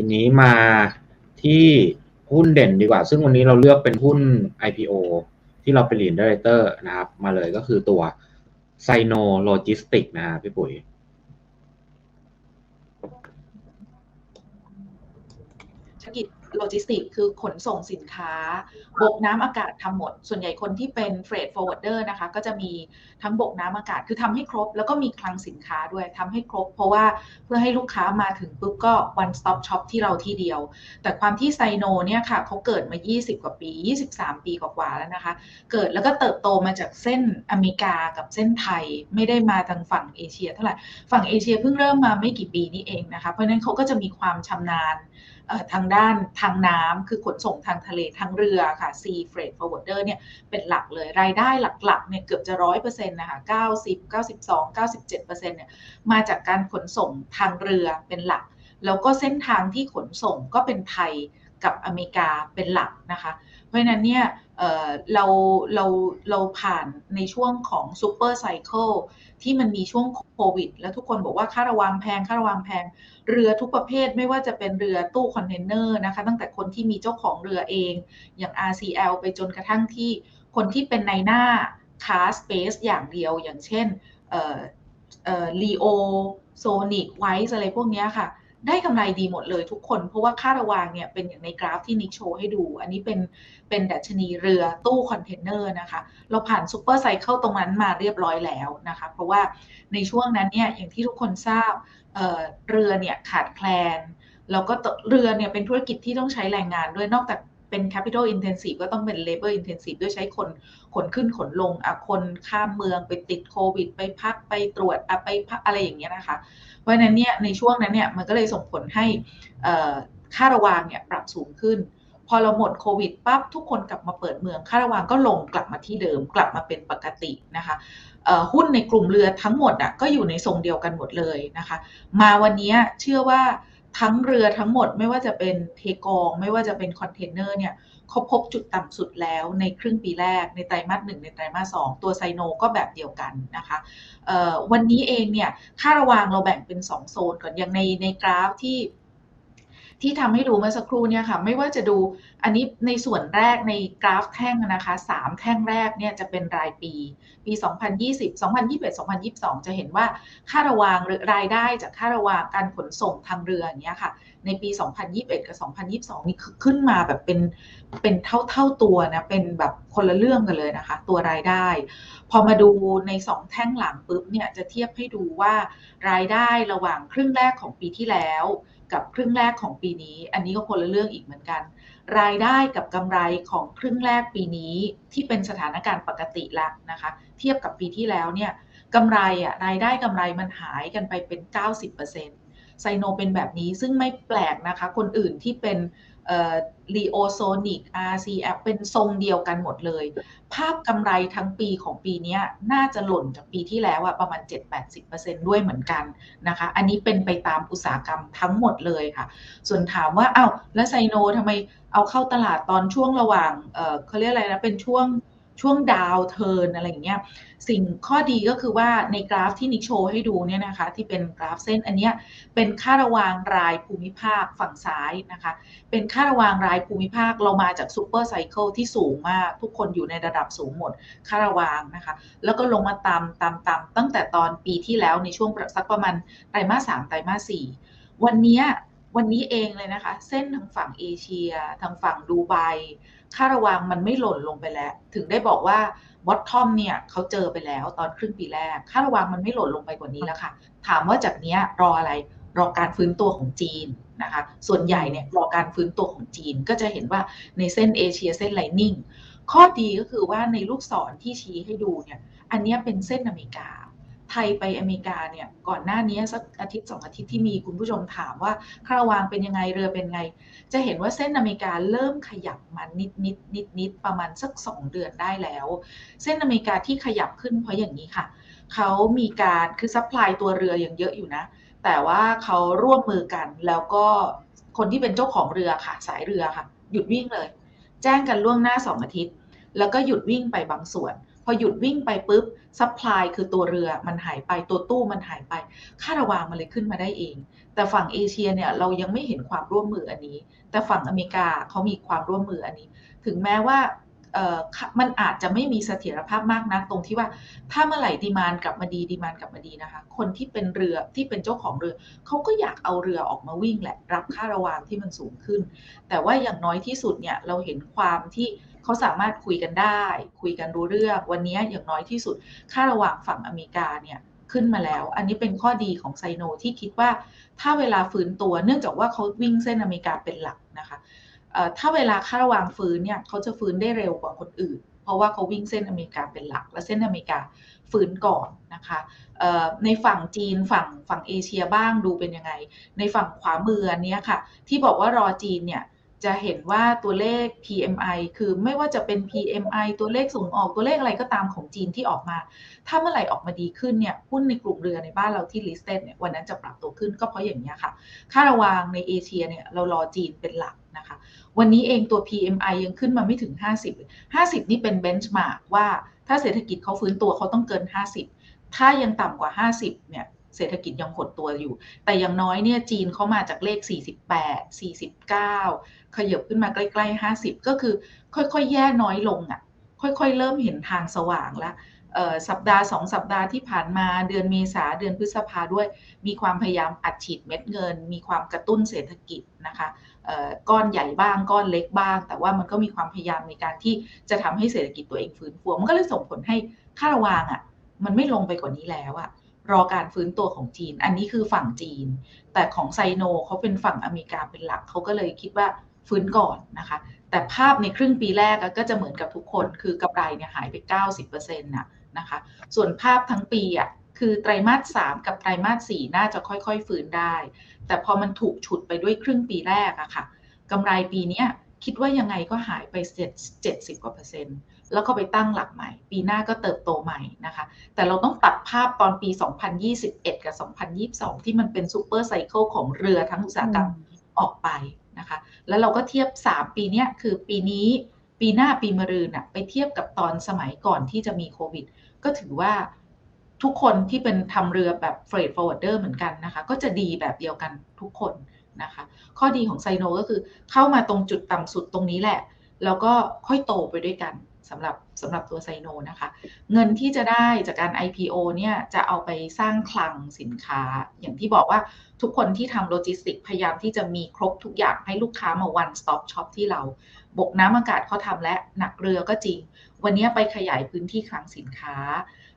ทีนี้มาที่หุ้นเด่นดีกว่า ซึ่งวันนี้เราเลือกเป็นหุ้น IPO ที่เราเป็นลีดเดอร์เตอร์นะครับ มาเลยก็คือตัวไซโนโลจิสติกนะครับพี่ปุ๋ยธุรกิจ โลจิสติกคือขนส่งสินค้า บกน้ำอากาศทำหมด ส่วนใหญ่คนที่เป็นเฟรดฟอร์เวิร์ดเดอร์นะคะ ก็จะมีทั้งบกน้ำอากาศ คือทำให้ครบ แล้วก็มีคลังสินค้าด้วยทำให้ครบ เพราะว่าเพื่อให้ลูกค้ามาถึงปุ๊บก็ one stop shop ที่เราที่เดียว แต่ความที่ไซโนเนี่ยค่ะเขาเกิดมา 20 กว่าปี 23 ปีกว่าๆแล้วนะคะ เกิดแล้วก็เติบโตมาจากเส้นอเมริกากับเส้นไทย ไม่ได้มาทางฝั่งเอเชียเท่าไหร่ ฝั่งเอเชียเพิ่งเริ่มมาไม่กี่ปีนี้เองนะคะ เพราะฉะนั้นเขาก็จะมีความชำนาญ ทางด้านทางน้ำคือขนส่งทางทะเลทางเรือค่ะ Sea Freight Forwarder เนี่ยเป็นหลักเลยรายได้หลักๆเนี่ยเกือบจะร้อยเปอร์เซ็นต์นะคะ90 92 97เปอร์เซ็นต์เนี่ยมาจากการขนส่งทางเรือเป็นหลัก แล้วก็เส้นทางที่ขนส่งก็เป็นไทยกับอเมริกาเป็นหลักนะคะ เพราะฉะนั้นเนี่ย เราเราเราผ่านในช่วงของซูเปอร์ไซเคิลที่มันมีช่วงโควิด แล้วทุกคนบอกว่าค่าระวังแพงค่าระวังแพง เรือทุกประเภทไม่ว่าจะเป็นเรือตู้คอนเทนเนอร์นะคะตั้งแต่คนที่มีเจ้าของเรือเอง อย่าง RCL ไปจนกระทั่งที่คนที่เป็นในหน้าคาสเปซอย่างเดียว อย่างเช่นเอ่อเอ่อลีโอโซนิกไวส์อะไรพวกนี้ค่ะ ได้กำไรดีหมดเลยทุกคน เพราะว่าค่าระวางเนี่ยเป็นอย่างในกราฟที่นิกโชว์ให้ดู อันนี้เป็นเป็นดัชนีเรือตู้คอนเทนเนอร์นะคะ เราผ่านซูเปอร์ไซเคิลตรงนั้นมาเรียบร้อยแล้วนะคะ เพราะว่าในช่วงนั้นเนี่ยอย่างที่ทุกคนทราบเเรือเนี่ยขาดแคลนแล้วก็เรือเนี่ยเป็นธุรกิจที่ต้องใช้แรงงานด้วยนอกจาก เป็น capital intensive ก็ต้องเป็น labor intensive ด้วยใช้คนขนขึ้นขนลงอะคนข้ามเมืองไปติดโควิด ไปพักไปตรวจอะไปพักอะไรอย่างเงี้ยนะคะ เพราะฉะนั้นเนี่ยในช่วงนั้นเนี่ยมันก็เลยส่งผลให้ค่าระวางเนี่ยปรับสูงขึ้น พอเราหมดโควิดปั๊บทุกคนกลับมาเปิดเมืองค่าระวางก็ลงกลับมาที่เดิมกลับมาเป็นปกตินะคะหุ้นในกลุ่มเรือทั้งหมดอะก็อยู่ในทรงเดียวกันหมดเลยนะคะ มาวันนี้เชื่อว่า ทั้งเรือทั้งหมดไม่ว่าจะเป็นเทกอง ไม่ว่าจะเป็นคอนเทนเนอร์เนี่ยเขาพบจุดต่ำสุดแล้วในครึ่งปีแรกในไตรมาสหนึ่งในไตรมาสสองตัวไซโนก็แบบเดียวกันนะคะวันนี้เองเนี่ยค่าระวางเราแบ่งเป็น 2 โซนก่อนอย่างในในกราฟที่ ที่ทำให้ดูเมื่อสักครู่เนี่ยค่ะไม่ว่าจะดูอันนี้ในส่วนแรกในกราฟแท่งนะคะ3แท่งแรกเนี่ยจะเป็นรายปี ปี 2020 2021 2022 จะเห็นว่าค่าระวางหรือรายได้จากค่าระวางการขนส่งทางเรืออย่างเงี้ยค่ะ ในปี 2021 กับ 2022 นี่คือขึ้นมาแบบเป็นเป็นเท่าเท่าตัวนะเป็นแบบคนละเรื่องกันเลยนะคะ ตัวรายได้ พอมาดูใน 2 แท่งหลังปุ๊บเนี่ยจะเทียบให้ดูว่ารายได้ระหว่างครึ่งแรกของปีที่แล้ว กับครึ่งแรกของปีนี้ อันนี้ก็คนละเรื่องอีกเหมือนกัน รายได้กับกำไรของครึ่งแรกปีนี้ที่เป็นสถานการณ์ปกติแล้วนะคะ เทียบกับปีที่แล้วเนี่ยกำไรอะรายได้กำไรมันหายกันไปเป็น 90%ไซโนเป็นแบบนี้ซึ่งไม่แปลกนะคะ คนอื่นที่เป็น ลีโอโซนิก RCF เป็นทรงเดียวกันหมดเลย ภาพกำไรทั้งปีของปีนี้น่าจะหล่นจากปีที่แล้วอะประมาณ 7-80%ด้วยเหมือนกันนะคะ อันนี้เป็นไปตามอุตสาหกรรมทั้งหมดเลยค่ะ ส่วนถามว่าเอา้าแล้วไซโนทำไมเอาเข้าตลาดตอนช่วงระหว่างเเขาเรียกอะไรนะ เป็นช่วง ช่วงดาวเทิร์นอะไรอย่างเงี้ยสิ่งข้อดีก็คือว่าในกราฟที่นิโชว์ให้ดูเนี่ยนะคะที่เป็นกราฟเส้นอันเนี้ยเป็นค่าระวางรายภูมิภาคฝั่งซ้ายนะคะเป็นค่าระวางรายภูมิภาคเรามาจากซูเปอร์ไซเคิลที่สูงมาก ทุกคนอยู่ในระดับสูงหมดค่าระวางนะคะแล้วก็ลงมาตามตามตามตั้งแต่ตอนปีที่แล้วในช่วงสักประมาณไตรมาสสามไตรมาสสี่วันนี้วันนี้เองเลยนะคะ เส้นทางฝั่งเอเชีย ทางฝั่งดูไบ ค่าระวังมันไม่หล่นลงไปแล้ว ถึงได้บอกว่าบอททอมเนี่ยเขาเจอไปแล้วตอนครึ่งปีแรก ค่าระวังมันไม่หล่นลงไปกว่านี้แล้วค่ะ ถามว่าจากนี้รออะไรรอการฟื้นตัวของจีนนะคะ ส่วนใหญ่เนี่ยรอการฟื้นตัวของจีนก็จะเห็นว่าในเส้นเอเชียเส้นไลนิ่งข้อดีก็คือว่าในลูกศรที่ชี้ให้ดูเนี่ย อันนี้เป็นเส้นอเมริกา ไทยไปอเมริกาเนี่ยก่อนหน้านี้สักอาทิตย์สองอาทิตย์ที่มีคุณผู้ชมถามว่าค่าระวางเป็นยังไงเรือเป็นไง จะเห็นว่าเส้นอเมริกาเริ่มขยับมานิดนิดนิดนิดประมาณสักสองเดือนได้แล้ว เส้นอเมริกาที่ขยับขึ้นเพราะอย่างนี้ค่ะเขามีการคือซัพพลายตัวเรือยังเยอะอยู่นะ แต่ว่าเขาร่วมมือกันแล้วก็คนที่เป็นเจ้าของเรือค่ะ สายเรือค่ะ หยุดวิ่งเลย แจ้งกันล่วงหน้าสองอาทิตย์ แล้วก็หยุดวิ่งไปบางส่วน อหยุดวิ่งไปปุ๊บซัพพลายคือตัวเรือมันหายไปตัวตู้มันหายไป ค่าระวางมันเลยขึ้นมาได้เอง แต่ฝั่งเอเชียเนี่ยเรายังไม่เห็นความร่วมมืออันนี้ แต่ฝั่งอเมริกาเขามีความร่วมมืออันนี้ ถึงแม้ว่ามันอาจจะไม่มีเสถียรภาพมากนะตรงที่ว่า ถ้าเมื่อไหร่ดีมานกลับมาดีดีมานกลับมาดีนะคะ คนที่เป็นเรือที่เป็นเจ้าของเรือเขาก็อยากเอาเรือออกมาวิ่งแหละรับค่าระวางที่มันสูงขึ้น แต่ว่าอย่างน้อยที่สุดเนี่ยเราเห็นความที่ เขาสามารถคุยกันได้ คุยกันรู้เรื่อง วันนี้อย่างน้อยที่สุด ค่าระหว่างฝั่งอเมริกาเนี่ยขึ้นมาแล้ว อันนี้เป็นข้อดีของไซโนที่คิดว่าถ้าเวลาฟื้นตัว เนื่องจากว่าเขาวิ่งเส้นอเมริกาเป็นหลักนะคะถ้าเวลาค่าระหว่างฟื้นเนี่ยเขาจะฟื้นได้เร็วกว่าคนอื่น เพราะว่าเขาวิ่งเส้นอเมริกาเป็นหลัก และเส้นอเมริกาฟื้นก่อนนะคะในฝั่งจีนฝั่งฝั่งเอเชียบ้างดูเป็นยังไง ในฝั่งขวามืออันเนี้ยค่ะ ที่บอกว่ารอจีนเนี่ย จะเห็นว่าตัวเลข PMI คือไม่ว่าจะเป็น PMI ตัวเลขส่งออกตัวเลขอะไรก็ตามของจีนที่ออกมา ถ้าเมื่อไหร่ออกมาดีขึ้นเนี่ยหุ้นในกลุ่มเรือในบ้านเราที่ listed เนี่ยวันนั้นจะปรับตัวขึ้นก็เพราะอย่างนี้ค่ะ ค่าระวางในเอเชียเนี่ยเรารอจีนเป็นหลักนะคะ วันนี้เองตัว PMI ยังขึ้นมาไม่ถึง 50 50 นี่เป็น benchmark ว่าถ้าเศรษฐกิจเขาฟื้นตัวเขาต้องเกิน 50 ถ้ายังต่ำกว่า 50เนี่ย เศรษฐกิจยังหดตัวอยู่ แต่อย่างน้อยเนี่ยจีนเขามาจากเลข 48 49 ขยับขึ้นมาใกล้ๆ 50 ก็คือค่อยๆ แย่น้อยลงอะ่ะ ค่อยๆ เริ่มเห็นทางสว่างแล้วสัปดาห์ 2 สัปดาห์ที่ผ่านมาเดือนเมษาเดือนพฤษภาด้วย มีความพยายามอัดฉีดเม็ดเงิน มีความกระตุ้นเศรษฐกิจนะคะก้อนใหญ่บ้างก้อนเล็กบ้าง แต่ว่ามันก็มีความพยายามในการที่จะทำให้เศรษฐกิจตัวเองฟื้นฟูมันก็เลยส่งผลให้ค่าระวางอะ่ะมันไม่ลงไปกว่านี้แล้วอะ รอการฟื้นตัวของจีน อันนี้คือฝั่งจีน แต่ของไซโนเขาเป็นฝั่งอเมริกาเป็นหลักเขาก็เลยคิดว่าฟื้นก่อนนะคะ แต่ภาพในครึ่งปีแรกก็จะเหมือนกับทุกคน คือกำไรเนี่ยหายไป 90%นะนะคะ ส่วนภาพทั้งปีอะคือไตรมาส 3 กับไตรมาส 4 น่าจะค่อยๆ ฟื้นได้ แต่พอมันถูกฉุดไปด้วยครึ่งปีแรกอะค่ะกำไรปีนี้คิดว่ายังไงก็หายไป 70กว่าเปอร์เซ็นต์ แล้วก็ไปตั้งหลักใหม่ ปีหน้าก็เติบโตใหม่นะคะ แต่เราต้องตัดภาพตอนปี 2021 กับ 2022 ที่มันเป็นซูเปอร์ไซเคิลของเรือทั้งอุตสาหกรรมออกไปนะคะ แล้วเราก็เทียบ 3 ปีเนี้ยคือปีนี้ปีหน้าปีมะรืนน่ะไปเทียบกับตอนสมัยก่อนที่จะมีโควิด ก็ถือว่าทุกคนที่เป็นทำเรือแบบ freight forwarder เหมือนกันนะคะ ก็จะดีแบบเดียวกันทุกคนนะคะ ข้อดีของไซโนก็คือเข้ามาตรงจุดต่ำสุดตรงนี้แหละ แล้วก็ค่อยโตไปด้วยกัน สำหรับสำหรับตัวไซโนนะคะ เงินที่จะได้จากการ IPO เนี่ยจะเอาไปสร้างคลังสินค้า อย่างที่บอกว่าทุกคนที่ทำโลจิสติกพยายามที่จะมีครบทุกอย่างให้ลูกค้ามา one stop shop ที่เรา บกน้ำอากาศเขาทำและหนักเรือก็จริง วันนี้ไปขยายพื้นที่คลังสินค้า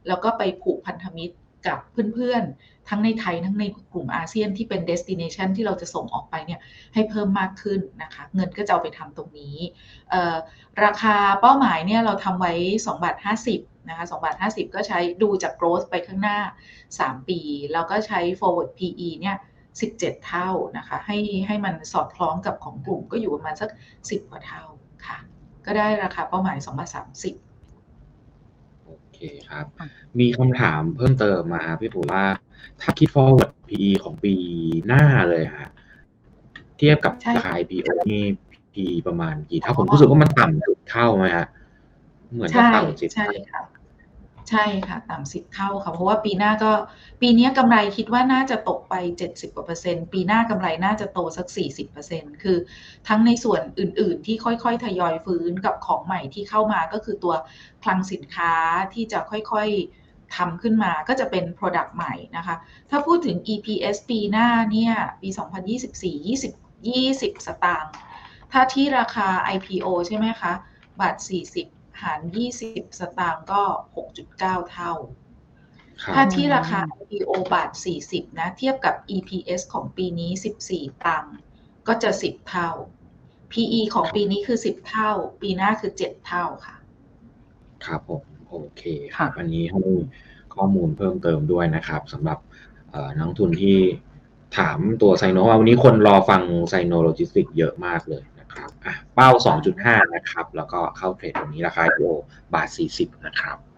แล้วก็ไปผูกพันธมิตร กับเพื่อนๆ ทั้งในไทยทั้งในกลุ่มอาเซียนที่เป็น destination ที่เราจะส่งออกไปเนี่ยให้เพิ่มมากขึ้นนะคะเงินก็จะเอาไปทำตรงนี้ ราคาเป้าหมายเนี่ยเราทำไว้2บาท50นะคะ2บาท50 ก็ใช้ดูจาก growth ไปข้างหน้า 3 ปี แล้วก็ใช้ forward PE เนี่ย17 เท่านะคะให้ให้มันสอดคล้องกับของกลุ่มก็อยู่ประมาณสัก 10 กว่าเท่าค่ะก็ได้ราคาเป้าหมาย2บาท30 เคครับ มีคำถามเพิ่มเติมมาพี่ปุ๋ยว่า ถ้าคิด forward PE ของปีหน้าเลยฮะเทียบกับใช่ ราคา IPO นี่ PE ประมาณกี่เท่าผมรู้สึกว่ามันต่ำสิบเท่าไหมฮะ เหมือนจะใช่ต่ำสิบใช่เท่า ค่ะ ใช่ค่ะ ต่ำสิบเท่าค่ะ เพราะว่าปีหน้าก็ปีนี้กำไรคิดว่าน่าจะตกไป 70กว่าเปอร์เซ็นต์ปีหน้ากำไรน่าจะโตสัก 40เปอร์เซ็นต์คือทั้งในส่วนอื่นๆ ที่ค่อยๆ ทยอยฟื้นกับของใหม่ที่เข้ามาก็คือตัวคลังสินค้าที่จะค่อยๆทำขึ้นมาก็จะเป็น Product ใหม่นะคะ ถ้าพูดถึง EPS ปีหน้าเนี่ยปี 2024 20 20 สตางค์ถ้าที่ราคา IPO ใช่ไหมคะบาท40 หาร 20 สตางค์ก็ 6.9 เท่าครับถ้าที่ราคา IPO บาท 40 นะ เทียบกับ EPS ของปีนี้ 14 ตังค์ก็จะ 10 เท่า PE ของปีนี้คือ 10 เท่า ปีหน้าคือ 7 เท่าค่ะ ครับผมโอเคคค่ะรับ อันนี้ให้ข้อมูลเพิ่มเติมด้วยนะครับสำหรับเอ่อนักลงทุนที่ถามตัวไซโนว่าวันนี้คนรอฟังไซโนโลจิสติกเยอะมากเลยนะครับอะ เป้า 2.5 นะครับ แล้วก็เข้าเทรดตรงนี้ราคาโลบาท 40 นะครับ